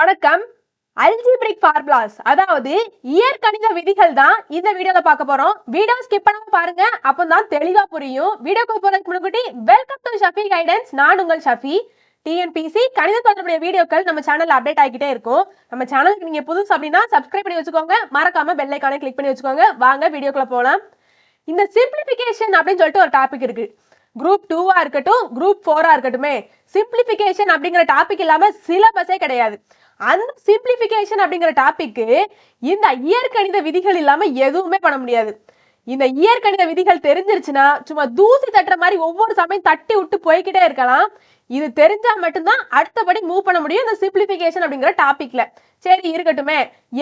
வணக்கம். Algebraic formulas. அதாவது இயற்கணித விதிகள் தான் இந்த வீடியோல பார்க்க போறோம். வீடியோ ஸ்கிப் பண்ணாம பாருங்க. அப்பதான் தெளிவா புரியும். வீடியோக்கு போறதுக்கு முன்னாடி வெல்கம் டு ஷஃபி கைடன்ஸ் நான் உங்கள் ஷஃபி. டிஎன்பிசி கணித தொடர்புடைய வீடியோக்கள் நம்ம சேனல் அப்டேட் ஆகிட்டே இருக்கும். நம்ம சேனலுக்கு நீங்க புதுசு அப்படின்னா சப்ஸ்கிரைப் பண்ணி வச்சுக்கோங்க. மறக்காம பெல் ஐக்கானை கிளிக் பண்ணி வச்சுக்கோங்க. வாங்க வீடியோக்குள்ள போலாம். இந்த சிம்பிளிபிகேஷன் அப்படின்னு சொல்லிட்டு ஒரு டாபிக் இருக்கு. குரூப் டூவா இருக்கட்டும் குரூப் ஃபோரா இருக்கட்டுமே. சிம்பிளிஃபிகேஷன் அப்படிங்கிற டாபிக் இல்லாம சிலபஸே கிடையாது. அந்த சிம்பிளிஃபிகேஷன் அப்படிங்கிற டாபிக்கு இந்த இயற்கணித விதிகள் இல்லாம எதுவுமே பண்ண முடியாது. இந்த இயற்கணித விதிகள் தெரிஞ்சிருச்சுன்னா சும்மா தூசி தட்டுற மாதிரி ஒவ்வொரு சமயம் தட்டி விட்டு போய்கிட்டே இருக்கலாம். இது தெரிஞ்சா மட்டும்தான் அடுத்தபடி மூவ் பண்ண முடியும் இந்த சிம்பிளிஃபிகேஷன் அப்படிங்கிற டாபிக்ல சரி இருக்கட்டுமே.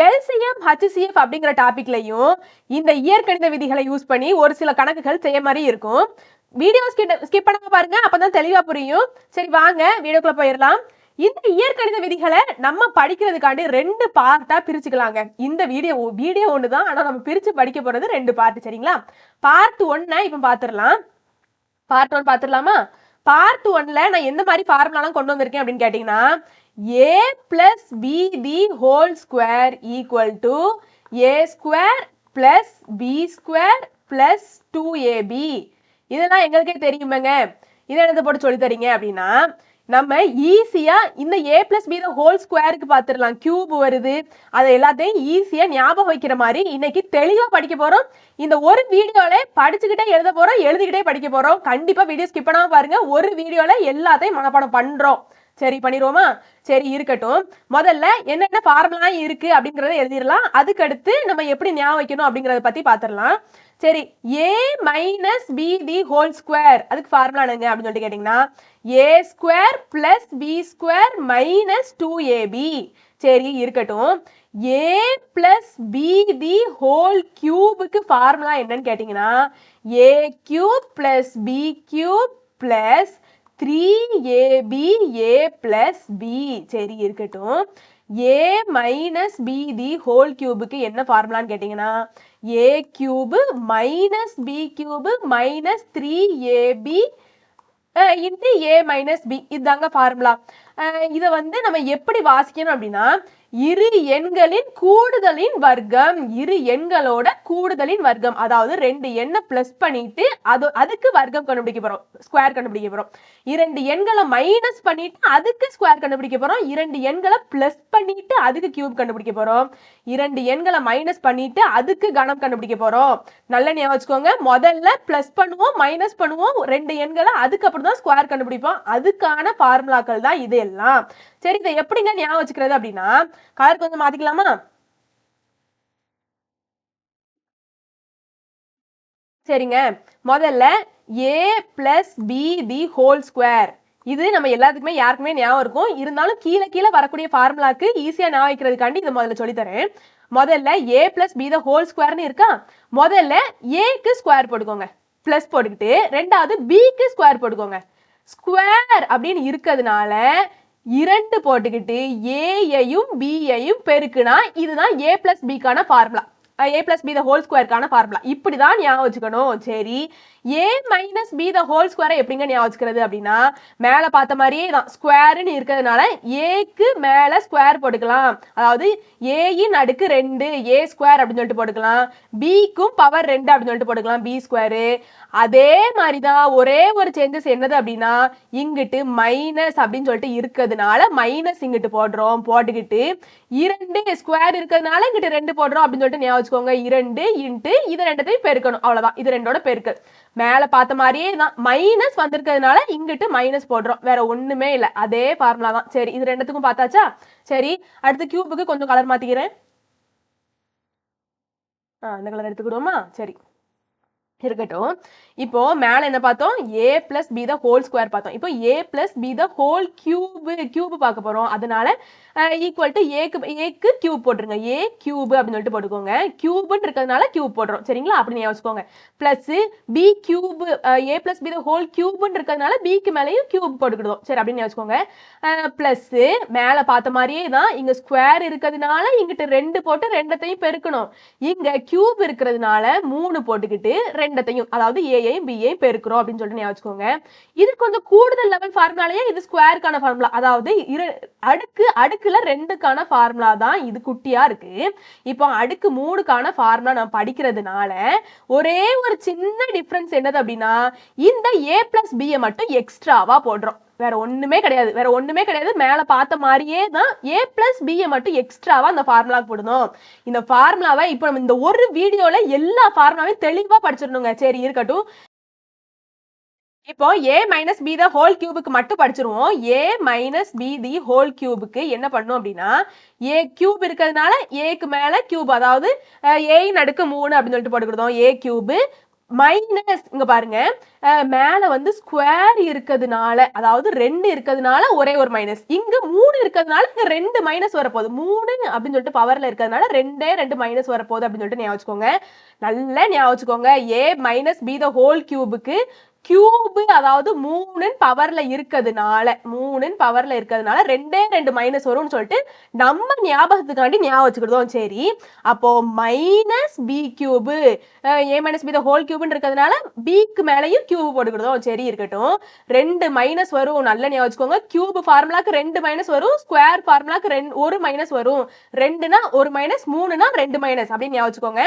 எல்சிஎம் ஹச்சிசிஎஃப் அப்படிங்கிற டாபிக்லையும் இந்த இயற்கணித விதிகளை யூஸ் பண்ணி ஒரு சில கணக்குகள் செய்ய மாதிரி இருக்கும். வீடியோ ஸ்கிப் பண்ணாம பாருங்க அப்பதான் தெளிவா புரியும். சரி வாங்க வீடியோக்குள்ள போயிடலாம். இந்த இயற்கணித விதிகளை நம்ம படிக்கிறதுக்காண்டி ரெண்டு பார்ட்டா பிரிச்சுக்கலாங்க. இந்த வீடியோ வீடியோ ஒன்று தான் ஆனா நம்ம பிரிச்சு படிக்க போறது ரெண்டு பார்ட் சரிங்களா? பார்ட் ஒன்னை இப்ப பாத்துரலாம். பார்ட் ஒன் பாத்துடலாமா பார்ட் ஒன்ல நான் எந்த மாதிரி ஃபார்முலாலாம் கொண்டு வந்திருக்கேன் அப்படின்னு கேட்டீங்கன்னா A plus B the whole square equal to A square plus B square plus two AB இதெல்லாம் எங்களுக்கே தெரியுமேங்க. இதை என்னது போட்டு சொல்லி தரீங்க அப்படின்னா நம்ம ஈஸியா இந்த ஏ பிளஸ் பி ஹோல் ஸ்கொயருக்கு பார்த்துடலாம் கியூப் வருது. அதை எல்லாத்தையும் ஈஸியா ஞாபகம் வைக்கிற மாதிரி இன்னைக்கு தெளிவா படிக்க போறோம். இந்த ஒரு வீடியோல படிச்சுக்கிட்டே எழுத போறோம் எழுதிக்கிட்டே படிக்க போறோம். கண்டிப்பா வீடியோ ஸ்கிப் பண்ணாம பாருங்க. ஒரு வீடியோல எல்லாத்தையும் மனப்பாடம் பண்றோம். சரி பண்ணிடுவோமா சரி இருக்கட்டும். முதல்ல என்னென்ன ஃபார்முலாம் இருக்கு அப்படிங்கறத எழுதிடலாம். அதுக்கடுத்து நம்ம எப்படி ஞாபகம் வைக்கணும் அப்படிங்கறத பத்தி பாத்திரலாம் சரி A minus B the whole square அதுக்கு ஃபார்முலா என்னங்க அப்படின்னு சொல்லிட்டு கேட்டிங்கன்னா A square plus B square minus two AB சரி இருக்கட்டும். A plus B the whole கியூபுக்கு formula என்னன்னு கேட்டிங்கன்னா A cube plus B cube plus three AB A plus B சரி இருக்கட்டும். A minus B the whole கியூபுக்கு என்ன ஃபார்முலான்னு கேட்டிங்கன்னா A cube minus B cube minus three AB into A minus B இதுதாங்க formula இதை வந்து நம்ம எப்படி வாசிக்கணும் அப்படின்னா இரு எண்களின் கூடுதலின் வர்க்கம். இரு எண்களோட கூடுதலின் வர்க்கம். அதாவது ரெண்டு எண்ணை பிளஸ் பண்ணிட்டு அது அதுக்கு வர்க்கம் கண்டுபிடிக்க போறோம். ஸ்கொயர் கண்டுபிடிக்க போறோம். இரண்டு எண்களை மைனஸ் பண்ணிட்டு அதுக்கு ஸ்கொயர் கண்டுபிடிக்க போறோம். இரண்டு எண்களை பிளஸ் பண்ணிட்டு அதுக்கு கியூப் கண்டுபிடிக்க போறோம். இரண்டு எண்களை மைனஸ் பண்ணிட்டு அதுக்கு கணம் கண்டுபிடிக்க போறோம். நல்ல ஞாபகம் வச்சுக்கோங்க. முதல்ல பிளஸ் பண்ணுவோம் மைனஸ் பண்ணுவோம். ரெண்டு எண்களை அதுக்கப்புறம் தான் ஸ்கொயர் கண்டுபிடிப்போம். அதுக்கான ஃபார்முலாக்கள் தான் இது எல்லாம். சரி இதை எப்படிங்க ஞாபகம் வச்சுக்கிறது அப்படின்னா கலர் கொஞ்சம் மாத்திக்கலாமா? சரிங்க. முதல்ல A plus B the whole square இது நம்ம எல்லாத்துக்குமே யாருக்குமே ஞாபகம் இருக்கும். இருந்தாலும் கீழே கீழே வரக்கூடிய ஃபார்முலாக்கு ஈஸியா ஞாபகம் வைக்கிறதுக்காண்டி இதை முதல்ல சொல்லித்தரேன். முதல்ல A plus B the whole ஸ்கொயர்னு இருக்கா? முதல்ல ஏக்கு ஸ்கொயர் போட்டுக்கோங்க. பிளஸ் போட்டுக்கிட்டு ரெண்டாவது பிக்கு ஸ்கொயர் போட்டுக்கோங்க. ஸ்கொயர் அப்படின்னு இருக்கிறதுனால இரண்டு போட்டுக்கிட்டு ஏயையும் பியையும் பெருக்குனா இதுதான் A plus பிக்கான formula A plus B the whole ஸ்கொயருக்கான formula இப்படி தான் ஞாபகம் வச்சுக்கணும் சரி A minus B the whole ஸ்கொயரை எப்படிங்க ஞாபகம் வச்சுக்கிறது அப்படின்னா மேலே பார்த்த மாதிரியே தான் ஸ்கொயருன்னு இருக்கிறதுனால ஏக்கு மேலே ஸ்கொயர் போட்டுக்கலாம். அதாவது ஏயின் அடுக்கு ரெண்டு ஏ ஸ்கொயர் அப்படின்னு சொல்லிட்டு போட்டுக்கலாம். பிக்கும் பவர் ரெண்டு அப்படின்னு சொல்லிட்டு போட்டுக்கலாம். பி ஸ்கொயரு அதே மாதிரி தான் ஒரே ஒரு சேஞ்சஸ் என்னது அப்படின்னா இங்கிட்டு மைனஸ் அப்படின்னு சொல்லிட்டு இருக்கிறதுனால மைனஸ் இங்கிட்டு போடுறோம். போட்டுக்கிட்டு இரண்டு ஸ்கொயர் இருக்கிறதுனால இங்கிட்டு ரெண்டு போடுறோம் அப்படின்னு சொல்லிட்டு ஞாபகம் வச்சுக்கோங்க. இரண்டு இன்ட்டு இது ரெண்டத்தையும் பெருக்கணும். அவ்வளவுதான். இது ரெண்டோட பெருக்கல். மேல பார்த்த மாதிரியே தான் மைனஸ் வந்திருக்கிறதுனால இங்கிட்டு மைனஸ் போடுறோம். வேற ஒண்ணுமே இல்லை. அதே ஃபார்முலா தான். சரி இது ரெண்டுத்துக்கும் பார்த்தாச்சா? சரி அடுத்து கியூபுக்கு கொஞ்சம் கலர் மாத்திக்கிறேன். ஆ இந்த கலர் எடுத்துக்கிடுவோமா? சரி. இருக்கட்டும். இப்போ மேலே என்ன பார்த்தோம்? A plus B the whole square பார்த்தோம். இப்போ A plus B the whole cube cube பார்க்க போகிறோம் அதனால ஈக்குவல் டு ஏக்கு ஏக்கு கியூப் போட்டுருங்க. ஏ கியூப் அப்படின்னு சொல்லிட்டு போட்டுக்கோங்க. கியூப்னு இருக்கிறதுனால கியூப் போடுறோம். சரிங்களா? அப்படின்னு யோசிக்கோங்க. வச்சுக்கோங்க plus B cube A plus B the whole கியூப்னு இருக்கிறதுனால பிக்கு மேலேயும் கியூப் போட்டுக்கிடுவோம் சரி அப்படின்னு யோசிக்கோங்க. வச்சுக்கோங்க பிளஸ் மேலே பார்த்த மாதிரியே தான் இங்கே ஸ்கொயர் இருக்கிறதுனால இங்கிட்ட ரெண்டு போட்டு ரெண்டத்தையும் பெருக்கணும். இங்கே கியூப் இருக்கிறதுனால மூணு போட்டுக்கிட்டு ரெண்டு இரண்டத்தையும் அதாவது ஏயையும் பிஏயும் பெருக்கிறோம் அப்படின்னு சொல்லிட்டு வச்சுக்கோங்க. இது கொஞ்சம் கூடுதல் லெவல் ஃபார்முலாலேயே இது ஸ்கொயருக்கான ஃபார்முலா அதாவது இரு அடுக்கு அடுக்குல ரெண்டுக்கான ஃபார்முலா தான் இது குட்டியா இருக்கு. இப்போ அடுக்கு மூணுக்கான ஃபார்முலா நான் படிக்கிறதுனால ஒரே ஒரு சின்ன டிஃப்ரென்ஸ் என்னது அப்படின்னா இந்த ஏ பிளஸ் பிஏ மட்டும் எக்ஸ்ட்ராவா போடுறோம். வேற ஒண்ணுமே கிடையாது. வேற ஒண்ணுமே கிடையாது. மேல பார்த்த மாதிரியே தான் ஏ பிளஸ் பிஏ மட்டும் எக்ஸ்ட்ராவா அந்த ஃபார்முலா போடணும். இந்த ஃபார்முலாவை இப்போ நம்ம இந்த ஒரு வீடியோல எல்லா ஃபார்முலாவையும் தெளிவா படிச்சிடணுங்க. சரி இருக்கட்டும். இப்போ A minus B the whole கியூபுக்கு மட்டும் படிச்சிருவோம். A minus B the whole கியூபுக்கு என்ன பண்ணும் அப்படின்னா ஏ கியூப் இருக்கிறதுனால ஏக்கு மேல கியூப் அதாவது ஏயின் அடுக்கு மூணு அப்படின்னு சொல்லிட்டு போட்டுக்கிட்டோம் ஏ கியூபு மைனஸ் இங்க பாருங்க. மேல வந்து ஸ்கொயர் இருக்கிறதுனால அதாவது ரெண்டு இருக்கிறதுனால ஒரே ஒரு மைனஸ் இங்க மூணு இருக்கிறதுனால இங்க ரெண்டு மைனஸ் வரப்போகுது. மூணு அப்படின்னு சொல்லிட்டு பவர்ல இருக்கிறதுனால ரெண்டே ரெண்டு மைனஸ் வரப்போகுது அப்படின்னு சொல்லிட்டு ஞாபகம் வச்சுக்கோங்க. நல்லா ஞாபகம் வச்சுக்கோங்க. A minus B the whole கியூபுக்கு cube அதாவது மூணுன்னு பவர்ல இருக்கிறதுனால மூணுன்னு பவர்ல இருக்கிறதுனால ரெண்டே ரெண்டு மைனஸ் வரும்னு சொல்லிட்டு நம்ம ஞாபகத்துக்காண்டி ஞாபகம் வச்சுக்கிட்டோம். சரி அப்போ minus B cube A minus B the whole கியூப்னு இருக்கிறதுனால பிக்கு மேலேயும் கியூபு போட்டுக்கிட்டோம். சரி இருக்கட்டும். ரெண்டு மைனஸ் வரும் நல்ல ஞாபகம் வச்சுக்கோங்க. கியூப் ஃபார்முலாக்கு ரெண்டு மைனஸ் வரும் ஸ்கொயர் ஃபார்முலாக்கு ரெண்டு ஒரு மைனஸ் வரும். ரெண்டுனா ஒரு மைனஸ் மூணுனா ரெண்டு மைனஸ் அப்படின்னு ஞாபகம் வச்சுக்கோங்க.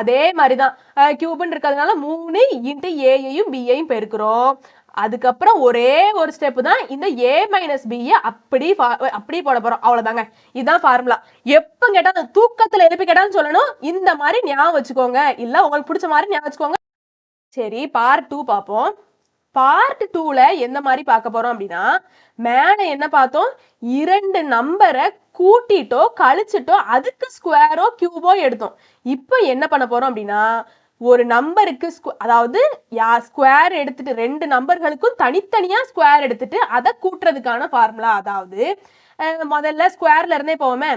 அதே மாதிரி தான் கியூப்னு இருக்கிறதுனால மூணு இன்ட்டு ஏயையும் பியையும் இருக்கிறோம். அதுக்கப்புறம் ஒரே ஒரு ஸ்டெப் தான் இந்த ஏ மைனஸ் பியை அப்படி அப்படி போட போறோம். அவ்வளவுதாங்க. இதுதான் ஃபார்முலா எப்ப கேட்டாலும் தூக்கத்துல எழுப்பி கேட்டாலும் சொல்லணும். இந்த மாதிரி ஞாபகம் வச்சுக்கோங்க. இல்ல உங்களுக்கு பிடிச்ச மாதிரி ஞாபகம் வச்சுக்கோங்க. சரி பார்ட் டூ பார்ப்போம். பார்ட் டூல எந்த மாதிரி பார்க்க போறோம் அப்படின்னா மேலே என்ன பார்த்தோம்? இரண்டு நம்பரை கூட்டிட்டோ கழிச்சிட்டோ அதுக்கு ஸ்கொயரோ கியூபோ எடுத்தோம். இப்போ என்ன பண்ண போறோம் அப்படின்னா ஒரு நம்பருக்கு அதாவது யா ஸ்கொயர் எடுத்துட்டு ரெண்டு நம்பர்களுக்கும் தனித்தனியா ஸ்கொயர் எடுத்துட்டு அதை கூட்டுறதுக்கான ஃபார்முலா அதாவது முதல்ல ஸ்கொயர்ல இருந்தே போவோமே.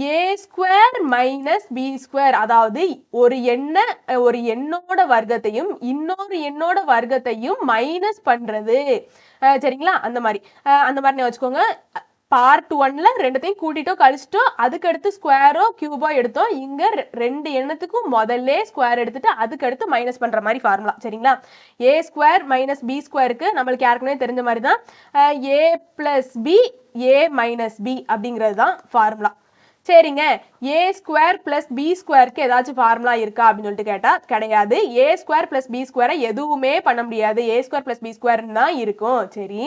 A square minus B square அதாவது ஒரு எண்ண ஒரு எண்ணோட வர்க்கத்தையும் இன்னொரு எண்ணோட வர்க்கத்தையும் மைனஸ் பண்றது. சரிங்களா? அந்த மாதிரி. அந்த மாதிரி வச்சுக்கோங்க. பார்ட் ஒன்ல ரெண்டுத்தையும் கூட்டிட்டோ கழிச்சிட்டோ அதுக்கடுத்து ஸ்கொயரோ கியூபோ எடுத்தோம் இங்க ரெ- ரெண்டு எண்ணத்துக்கும் முதல்ல ஸ்கொயர் எடுத்துட்டு அதுக்கடுத்து மைனஸ் பண்ற மாதிரி ஃபார்முலா சரிங்களா? ஏ ஸ்கொயர் மைனஸ் பி ஸ்கொயருக்கு நம்மளுக்கு யாருக்குமே தெரிஞ்ச மாதிரி தான் A plus B A minus B அப்படிங்கிறது தான் ஃபார்முலா சரிங்க. ஏ ஸ்கொயர் பிளஸ் பி ஸ்கொயருக்கு ஏதாச்சும் ஃபார்முலா இருக்கா அப்படின்னு சொல்லிட்டு கேட்டால் கிடையாது. ஏ ஸ்கொயர் பிளஸ் பி ஸ்கொயரை எதுவுமே பண்ண முடியாது. ஏ ஸ்கொயர் பிளஸ் பி ஸ்கொயர்னு தான் இருக்கும். சரி.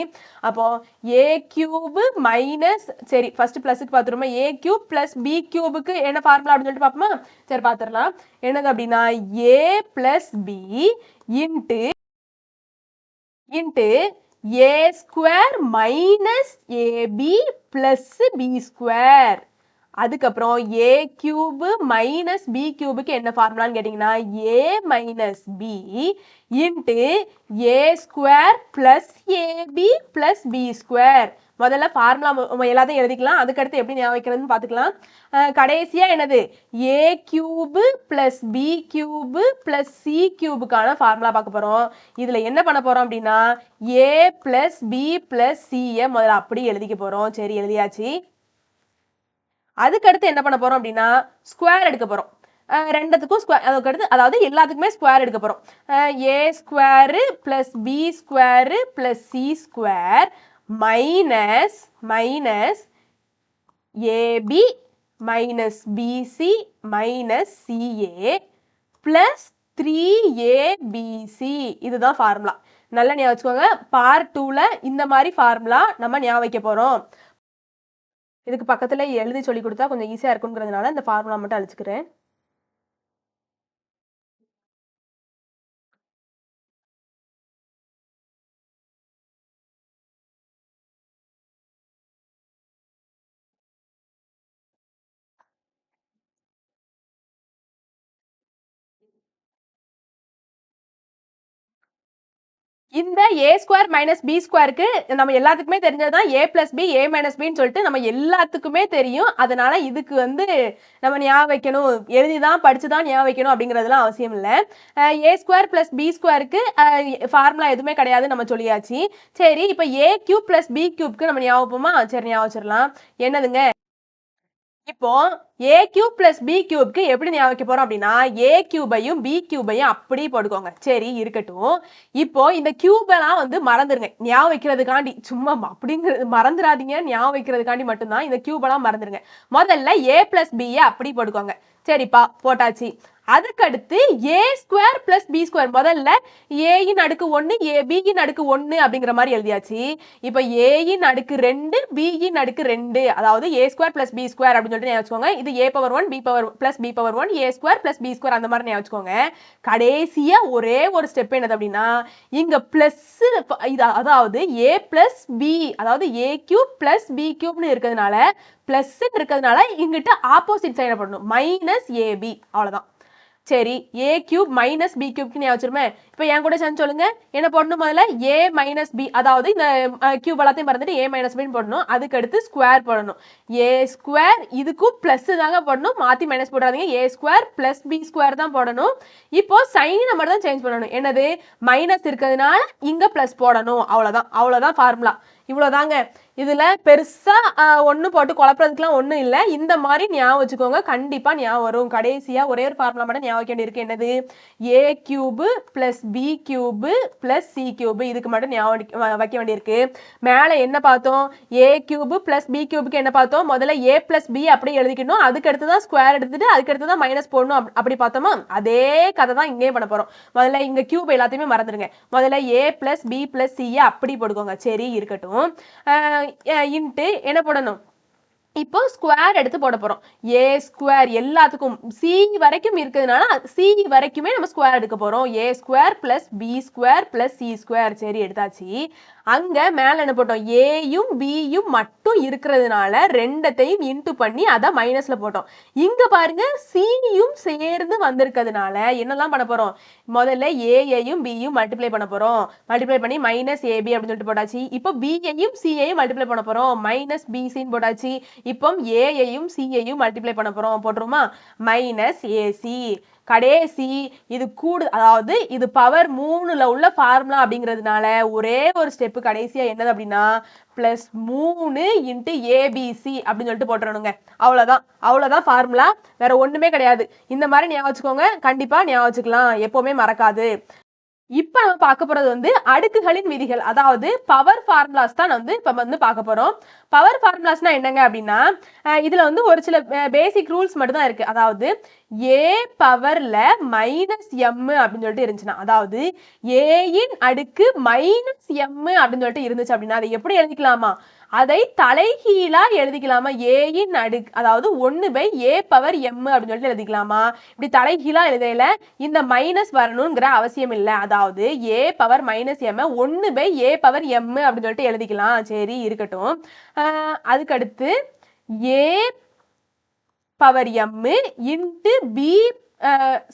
அப்போ ஏ கியூபு மைனஸ் சரி ஃபர்ஸ்ட் பிளஸுக்கு பார்த்துருமா ஏ கியூப் பிளஸ் பி கியூபுக்கு என்ன ஃபார்முலா அப்படின்னு சொல்லிட்டு பார்ப்போமா சரி பார்த்துடலாம் என்னது அப்படின்னா A plus B into into A square minus AB plus B square அதுக்கப்புறம் ஏ கியூபு மைனஸ் பி கியூபுக்கு என்ன ஃபார்முலான்னு கேட்டிங்கன்னா A minus B into A square plus AB plus B square முதல்ல ஃபார்முலா எல்லாத்தையும் எழுதிக்கலாம். அதுக்கடுத்து எப்படி ஞாபகம் வைக்கிறதுன்னு பார்த்துக்கலாம். கடைசியாக என்னது? A cube plus B cube plus C கியூபுக்கான formula பார்க்க போகிறோம் இதில் என்ன பண்ண போகிறோம் அப்படின்னா ஏ ப்ளஸ் பி ப்ளஸ் சியை முதல்ல அப்படி எழுதிக்க போகிறோம் சரி எழுதியாச்சு. அதுக்கடுத்து என்ன பண்ண போறோம் அப்படின்னா ஸ்கொயர் எடுக்க போறோம். ரெண்டுத்துக்கும் ஸ்கொயர் அதுக்கு அடுத்து அதாவது எல்லாத்துக்குமே ஸ்கொயர் எடுக்க போறோம். A square plus B square plus C square minus minus AB minus BC minus CA plus three ABC இதுதான் ஃபார்முலா நல்லா ஞாபகம் வச்சுக்கோங்க. பார்ட் டூவில் இந்த மாதிரி ஃபார்முலா நம்ம ஞாபகம் வைக்க போகிறோம் இதுக்கு பக்கத்தில் எழுதி சொல்லி கொடுத்தா கொஞ்சம் ஈஸியாக இருக்குங்கிறதுனால இந்த ஃபார்முலா மட்டும் அழிச்சிக்கிறேன். இந்த ஏ ஸ்கொயர் மைனஸ் பி ஸ்கொயருக்கு நம்ம எல்லாத்துக்குமே தெரிஞ்சதுதான் A plus B A minus பின்னு சொல்லிட்டு நம்ம எல்லாத்துக்குமே தெரியும். அதனால இதுக்கு வந்து நம்ம ஞாபகம் வைக்கணும். எழுதி தான் படித்து தான் ஞாபகம் வைக்கணும் அப்படிங்கிறதுலாம் அவசியம் இல்லை. ஏ ஸ்கொயர் பிளஸ் பி ஸ்கொயருக்கு ஃபார்முலா எதுவுமே கிடையாது நம்ம சொல்லியாச்சு. சரி இப்போ ஏ கியூப் பிளஸ் பி கியூப்க்கு நம்ம ஞாபகமா சரி ஞாபகம் வச்சிடலாம். என்னதுங்க? இப்போ ஏ கியூப் பிளஸ் பி கியூப்க்கு எப்படி ஞாபகம் போகிறோம் போறோம் அப்படின்னா ஏ கியூபையும் பி கியூபையும் அப்படி போட்டுக்கோங்க. சரி இருக்கட்டும். இப்போ இந்த கியூபெல்லாம் வந்து மறந்துருங்க. ஞாபகம் வைக்கிறதுக்காண்டி சும்மா அப்படிங்கிறது மறந்துடாதீங்க ஞாபகம் வைக்கிறதுக்காண்டி மட்டும்தான் இந்த கியூபெல்லாம் மறந்துருங்க. முதல்ல ஏ பிளஸ் பியை அப்படி போட்டுக்கோங்க. சரிப்பா போட்டாச்சு. அதுக்கடுத்து A square plus B square முதல்ல ஏயின் அடுக்கு ஒன்று ஏ பியின் அடுக்கு ஒன்று அப்படிங்கிற மாதிரி எழுதியாச்சு. இப்போ ஏயின் அடுக்கு ரெண்டு பியின் அடுக்கு ரெண்டு. அதாவது A square plus B square அப்படின்னு சொல்லிட்டு நான் வச்சுக்கோங்க. இது A power one B power plus B power one A square plus B square அந்த மாதிரி ஞாபகம் வச்சுக்கோங்க. கடைசியாக ஒரே ஒரு ஸ்டெப் என்னது அப்படின்னா இங்கே பிளஸ் இது அதாவது ஏ பிளஸ் பி அதாவது ஏ கியூப் பிளஸ் பி கியூப்னு இருக்கிறதுனால பிளஸ் இருக்கிறதுனால இங்கிட்ட ஆப்போசிட் சைடை பண்ணணும் மைனஸ் ஏபி அவ்வளோதான் சரி ஏ கியூப் மைனஸ் பி கியூப்க்கு ஞாபகம் வச்சிருமே. இப்போ என் கூட சேர்ந்து சொல்லுங்க. என்ன போடணும் முதல்ல? ஏ மைனஸ் பி அதாவது இந்த கியூப் எல்லாத்தையும் மறந்துட்டு ஏ மைனஸ் பின்னு போடணும். அதுக்கு அடுத்து ஸ்கொயர் போடணும். ஏ ஸ்கொயர் இதுக்கும் ப்ளஸ் தாங்க போடணும். மாற்றி மைனஸ் போடாதீங்க. A square plus B square தான் போடணும். இப்போ சைன் மட்டும் தான் சேஞ்ச் பண்ணணும். என்னது? மைனஸ் இருக்கிறதுனால இங்கே ப்ளஸ் போடணும். அவ்வளோதான் அவ்வளோதான் ஃபார்முலா இவ்வளோதாங்க இதில் பெருசாக ஒன்று போட்டு குழப்பறதுக்குலாம் ஒன்றும் இல்லை. இந்த மாதிரி ஞாபகம் வச்சுக்கோங்க. கண்டிப்பாக ஞாபகம் வரும். கடைசியாக ஒரே ஒரு ஃபார்முலா மட்டும் ஞாபகம் வைக்க வேண்டியிருக்கு. என்னது? A cube plus B cube plus C cube இதுக்கு மட்டும் ஞாபகம் வைக்க- வேண்டியிருக்கு. மேலே என்ன பார்த்தோம்? ஏ கியூபு ப்ளஸ் பி கியூபுக்கு என்ன பார்த்தோம்? முதல்ல ஏ ப்ளஸ் பி அப்படியே எழுதிக்கணும். அதுக்கு அடுத்து தான் ஸ்கொயர் எடுத்துட்டு அதுக்கு அடுத்து தான் மைனஸ் போடணும் அப்படி பார்த்தோமா? அதே கதை தான் இங்கேயும் பண்ண போகிறோம் முதல்ல இங்கே கியூப் எல்லாத்தையுமே மறந்துடுங்க. முதல்ல ஏ ப்ளஸ் பி ப்ளஸ் சியை அப்படி போட்டுக்கோங்க. சரி இருக்கட்டும். இன்ட்டு என்ன போடணும்? இப்போ ஸ்கொயர் எடுத்து போட போறோம். ஏ ஸ்கொயர் எல்லாத்துக்கும் சி வரைக்கும் இருக்கிறதுனால சி வரைக்குமே நம்ம ஸ்கொயர் எடுக்க போறோம். A square plus B square plus C square சரி எடுத்தாச்சு. அங்கே மேலே என்ன போட்டோம்? ஏயும் பியும் மட்டும் இருக்கிறதுனால ரெண்டத்தையும் இன்ட்டு பண்ணி அதை மைனஸில் போட்டோம். இங்கே பாருங்க சியும் சேர்ந்து வந்திருக்கிறதுனால என்னெல்லாம் பண்ண போகிறோம் முதல்ல ஏயையும் பியும் மல்டிப்ளை பண்ண போகிறோம் மல்டிப்ளை பண்ணி மைனஸ் ஏபி அப்படின்னு சொல்லிட்டு போட்டாச்சு. இப்போ பியையும் சியையும் மல்டிப்ளை பண்ண போகிறோம் மைனஸ் பிசின்னு போட்டாச்சு. இப்போ ஏயையும் சியையும் மல்டிப்ளை பண்ண போகிறோம் போட்டுருமா மைனஸ் ஏசி கடைசி இது கூடு அதாவது இது பவர் மூணுல உள்ள ஃபார்முலா அப்படிங்கிறதுனால ஒரே ஒரு ஸ்டெப்பு கடைசியா என்னது அப்படின்னா ப்ளஸ் மூணு இன்ட்டு ஏபிசி அப்படின்னு சொல்லிட்டு போட்டுறணுங்க. அவ்வளோதான் அவ்வளோதான் ஃபார்முலா வேற ஒன்றுமே கிடையாது. இந்த மாதிரி ஞாபகம் வச்சுக்கோங்க. கண்டிப்பாக ஞாபகம் வச்சுக்கலாம். எப்போவுமே மறக்காது. இப்போ நம்ம பார்க்க போகிறது வந்து அடுக்குகளின் விதிகள். அதாவது பவர் ஃபார்முலாஸ் தான் வந்து இப்போ வந்து பார்க்க போகிறோம் பவர் ஃபார்முலாஸ்னா என்னங்க அப்படின்னா இதில் வந்து ஒரு சில பேசிக் ரூல்ஸ் மட்டும் தான் இருக்குது அதாவது ஏ பவர்ல மைனஸ் எம் அப்படின்னு சொல்லிட்டு இருந்துச்சுன்னா அதாவது ஏயின் அடுக்கு மைனஸ் எம் அப்படின்னு சொல்லிட்டு இருந்துச்சு அப்படின்னா அதை எப்படி எழுதிக்கலாமா? அதை தலைகீழா எழுதிக்கலாமா? ஏயின் அடுக்கு அதாவது ஒன்று பை ஏ பவர் எம் அப்படின்னு சொல்லிட்டு எழுதிக்கலாமா? இப்படி தலைகீழா எழுதையில இந்த மைனஸ் வரணுங்கிற அவசியம் இல்லை. அதாவது ஏ பவர் மைனஸ் எம் ஒன்று பை ஏ பவர் எம் அப்படின்னு சொல்லிட்டு எழுதிக்கலாம். சரி இருக்கட்டும். அதுக்கடுத்து A power M into B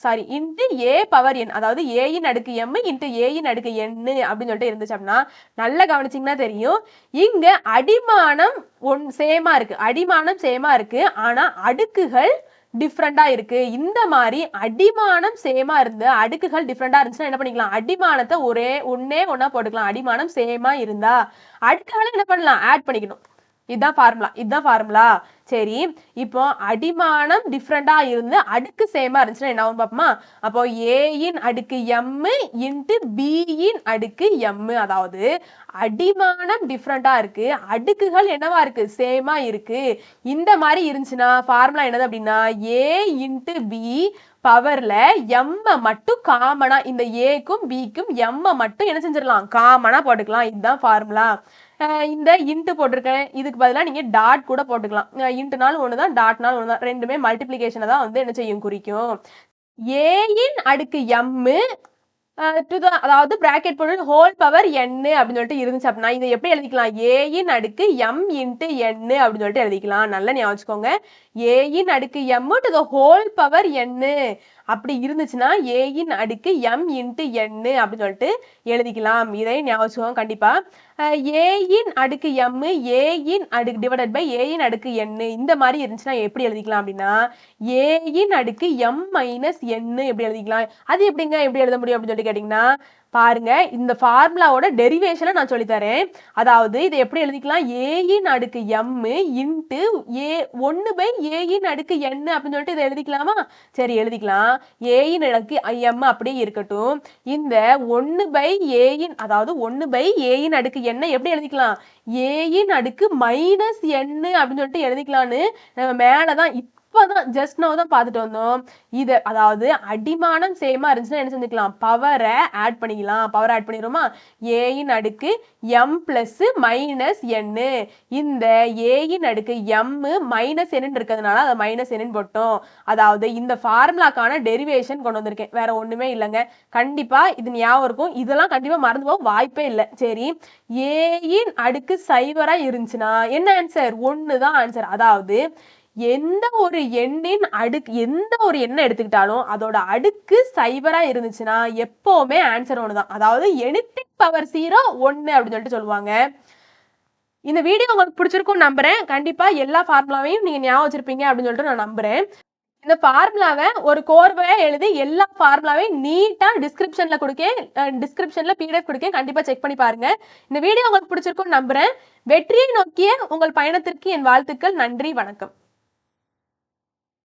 sorry into A power N அதாவது ஏயின் அடுக்கு எம் இன்ட்டு ஏயின் அடுக்கு என்னு அப்படின்னு சொல்லிட்டு இருந்துச்சு அப்படின்னா நல்லா கவனிச்சிங்கன்னா தெரியும். இங்கே அடிமானம் ஒன் சேமா இருக்குது அடிமானம் சேமா இருக்குது ஆனால் அடுக்குகள் டிஃப்ரெண்டாக இருக்குது இந்த மாதிரி அடிமானம் சேமாக இருந்து அடுக்குகள் டிஃப்ரெண்டாக இருந்துச்சுன்னா என்ன பண்ணிக்கலாம்? அடிமானத்தை ஒரே ஒன்றே ஒன்றா போட்டுக்கலாம். அடிமானம் சேமாக இருந்தா. அடுக்குகளை என்ன பண்ணலாம்? ஆட் பண்ணிக்கணும். இதுதான் ஃபார்முலா இதுதான் ஃபார்முலா சரி இப்போ அடிமானம் டிஃப்ரெண்டாக இருந்து அடுக்கு சேமாக இருந்துச்சுன்னா என்ன பார்ப்போமா அப்போ ஏயின் அடுக்கு எம் இன்ட்டு பியின் அடுக்கு எம் அதாவது அடிமானம் டிஃப்ரெண்டாக இருக்குது அடுக்குகள் என்னவா இருக்குது சேமாக இருக்குது இந்த மாதிரி இருந்துச்சுன்னா ஃபார்முலா என்னது அப்படின்னா ஏ இன்ட்டு பி பவர்ல எம்மை மட்டும் காமனா இந்த ஏக்கும் பிக்கும் எம்மை மட்டும் என்ன செஞ்சிடலாம்? காமனா போட்டுக்கலாம். இதுதான் ஃபார்முலா இந்த இன்ட்டு போட்டிருக்கேன். இதுக்கு பதிலாக நீங்கள் டாட் கூட போட்டுக்கலாம். இன்ட்டுனால் இன்ட்டுனாலும் ஒன்று தான் டாட்னாலும் ஒன்று தான் ரெண்டுமே மல்டிப்ளிகேஷனை தான் வந்து என்ன செய்யும் குறிக்கும். ஏயின் அடுக்கு எம்மு டு த அதாவது பிராக்கெட் போட்டு ஹோல் பவர் என்னு அப்படின்னு சொல்லிட்டு இருந்துச்சு அப்படின்னா இதை எப்படி எழுதிக்கலாம்? ஏயின் அடுக்கு எம் இன்ட்டு என்னு அப்படின்னு சொல்லிட்டு எழுதிக்கலாம். நல்லா ஞாபகம் வச்சுக்கோங்க. ஏயின் அடுக்கு M to the whole power என்னு அப்படி இருந்துச்சுன்னா ஏயின் அடுக்கு எம் இன்ட்டு என்னு அப்படின்னு சொல்லிட்டு எழுதிக்கலாம். இதை ஞாபகம் கண்டிப்பாக ஏயின் அடுக்கு எம் ஏயின் அடுக்கு டிவைடட் பை ஏயின் அடுக்கு எண்ணு இந்த மாதிரி இருந்துச்சுன்னா எப்படி எழுதிக்கலாம் அப்படின்னா ஏயின் அடுக்கு எம் மைனஸ் எண்ணு எப்படி எழுதிக்கலாம்? அது எப்படிங்க? எப்படி எழுத முடியும் அப்படின்னு சொல்லிட்டு கேட்டிங்கன்னா பாருங்க இந்த ஃபார்முலாவோட டெரிவேஷனை நான் சொல்லித்தரேன். அதாவது இதை எப்படி எழுதிக்கலாம்? ஏயின் அடுக்கு எம் இன்ட்டு ஏ ஒன்று பை ஏயின் அடுக்கு என் அப்படின்னு சொல்லிட்டு இதை எழுதிக்கலாமா? சரி எழுதிக்கலாம். ஏயின் அடுக்கு எம் அப்படியே இருக்கட்டும். இந்த ஒன்று பை ஏயின் அதாவது ஒன்று பை ஏயின் அடுக்கு என்ன எப்படி எழுதிக்கலாம்? ஏயின் அடுக்கு மைனஸ் என் அப்படின்னு சொல்லிட்டு எழுதிக்கலான்னு நம்ம மேலே தான் இப்போதான் ஜஸ்ட் நோ தான் பார்த்துட்டு வந்தோம். இது அதாவது அடிமானம் சேமா இருந்துச்சுன்னா என்ன செஞ்சுக்கலாம்? பவரை ஆட் பண்ணிக்கலாம். பவர் ஆட் பண்ணிடுறோமா? ஏயின் அடுக்கு எம் ப்ளஸ்ஸு மைனஸ் என்னு இந்த ஏயின் அடுக்கு எம் மைனஸ் என்னன்னு இருக்கிறதுனால அதை மைனஸ் என்னன்னு போட்டோம். அதாவது இந்த ஃபார்முலாக்கான டெரிவேஷன் கொண்டு வந்திருக்கேன். வேற ஒன்றுமே இல்லைங்க. கண்டிப்பாக இது ஞாபகம் இருக்கும். இதெல்லாம் கண்டிப்பாக மறந்து போக வாய்ப்பே இல்லை. சரி ஏயின் அடுக்கு சைபராக இருந்துச்சுன்னா என்ன ஆன்சர் ஒன்று தான் ஆன்சர் அதாவது எந்த ஒரு எண்ணின் அடுக்கு எந்த ஒரு எண்ணை எடுத்துக்கிட்டாலும் அதோட அடுக்கு சைபரா இருந்துச்சுன்னா எப்பவுமே ஆன்சர் ஒன்று தான். அதாவது எனித்திங் பவர் ஜீரோ ஒன்று அப்படின்னு சொல்லிட்டு சொல்லுவாங்க. இந்த வீடியோ உங்களுக்கு பிடிச்சிருக்கும் நம்புறேன். கண்டிப்பா எல்லா ஃபார்முலாவையும் நீங்க ஞாபகம் வச்சிருப்பீங்க அப்படின்னு சொல்லிட்டு நான் நம்புறேன். இந்த ஃபார்முலாவை ஒரு கோர்வையா எழுதி எல்லா ஃபார்முலாவையும் நீட்டா டிஸ்கிரிப்ஷன்ல கொடுக்கேன் டிஸ்கிரிப்ஷன்ல பிடிஎஃப் கொடுக்கேன் கண்டிப்பா செக் பண்ணி பாருங்க. இந்த வீடியோ உங்களுக்கு பிடிச்சிருக்கும் நம்புறேன். வெற்றியை நோக்கிய உங்கள் பயணத்திற்கு என் வாழ்த்துக்கள். நன்றி வணக்கம்.